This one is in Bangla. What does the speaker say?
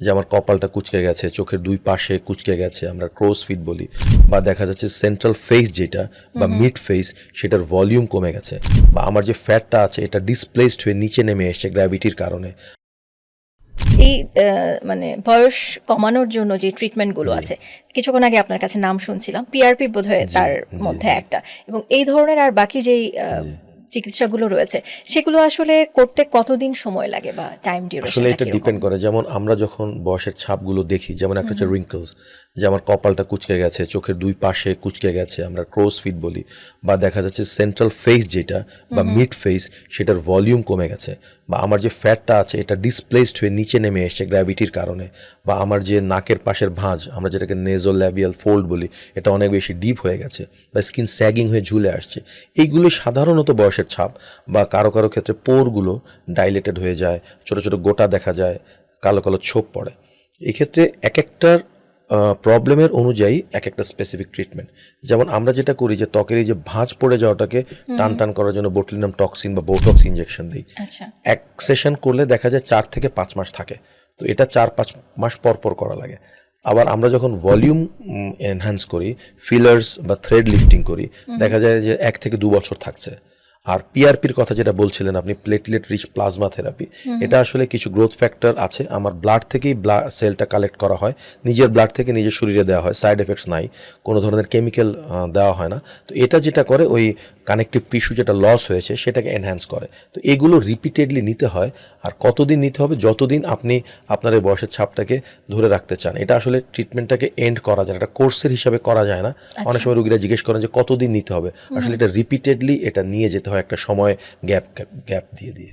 যে আমার কপালটা কুচকে গেছে চোখের দুই পাশে কুচকে গেছে আমরা ক্রোস ফিট বলি বা দেখা যাচ্ছে সেন্ট্রাল ফেস যেটা বা মিড ফেস সেটার ভলিউম কমে গেছে বা আমার যে ফ্যাটটা আছে এটা ডিসপ্লেসড হয়ে নিচে নেমে এসছে গ্র্যাভিটির কারণে। এই মানে বয়স কমানোর জন্য যে ট্রিটমেন্টগুলো আছে কিছুক্ষণ আগে আপনার কাছে নাম শুনছিলাম পিআরপি বোধহয় তার মধ্যে একটা এবং এই ধরনের আর বাকি যেই চিকিৎসাগুলো রয়েছে সেগুলো আসলে করতে কতদিন সময় লাগে বা টাইম ডিউরেশন আসলে এটা ডিপেন্ড করে। যেমন আমরা যখন বয়সের ছাপগুলো দেখি যেমন একটা হচ্ছে রিঙ্কলস যে আমার কপালটা কুচকে গেছে চোখের দুই পাশে কুচকে গেছে আমরা ক্রোস ফিট বলি বা দেখা যাচ্ছে সেন্ট্রাল ফেস যেটা বা মিড ফেস সেটার ভলিউম কমে গেছে বা আমার যে ফ্যাটটা আছে এটা ডিসপ্লেসড হয়ে নিচে নেমে এসছে গ্র্যাভিটির কারণে বা আমার যে নাকের পাশের ভাঁজ আমরা যেটাকে নেজো ল্যাবিয়াল ফোল্ড বলি এটা অনেক বেশি ডিপ হয়ে গেছে বা স্কিন স্যাগিং হয়ে ঝুলে আসছে এইগুলো সাধারণত বয়সের ছাপ বা কারও কারও ক্ষেত্রে পোরগুলো ডাইলেটেড হয়ে যায় ছোট ছোট গোটা দেখা যায় কালো কালো ছোপ পড়ে। এক্ষেত্রে এক একটার প্রবলেমের অনুযায়ী এক একটা স্পেসিফিক ট্রিটমেন্ট যেমন আমরা যেটা করি যে ত্বকের এই যে ভাঁজ পড়ে যাওয়াটাকে টান টান করার জন্য বোটলিনাম টক্সিন বা বোটক্স ইঞ্জেকশন দিই। এক সেশন করলে দেখা যায় চার থেকে পাঁচ মাস থাকে। তো এটা চার পাঁচ মাস পর পর করা লাগে। আবার আমরা যখন ভলিউম এনহ্যান্স করি ফিলার্স বা থ্রেড লিফটিং করি দেখা যায় যে এক থেকে দু বছর থাকছে। আর পিআরপির কথা যেটা বলছিলেন আপনি প্লেটলেট রিচ প্লাজমা থেরাপি এটা আসলে কিছু গ্রোথ ফ্যাক্টর আছে। আমার ব্লাড থেকেই ব্লাড সেলটা কালেক্ট করা হয়। নিজের ব্লাড থেকে নিজের শরীরে দেওয়া হয় সাইড এফেক্টস নাই কোনো ধরনের কেমিক্যাল দেওয়া হয় না। তো এটা যেটা করে ওই কানেকটিভ টিস্যু যেটা লস হয়েছে সেটাকে এনহ্যান্স করে। তো এগুলো রিপিটেডলি নিতে হয় আর কতদিন নিতে হবে যতদিন আপনি আপনার এই বয়সের ছাপটাকে ধরে রাখতে চান। এটা আসলে ট্রিটমেন্টটাকে এন্ড করা যায় না এটা কোর্সের হিসাবে করা যায় না। অনেক সময় রুগীরা জিজ্ঞেস করেন যে কতদিন নিতে হবে। আসলে এটা রিপিটেডলি এটা নিয়ে যেতে হয়। একটা সময় গ্যাপ গ্যাপ দিয়ে দিয়ে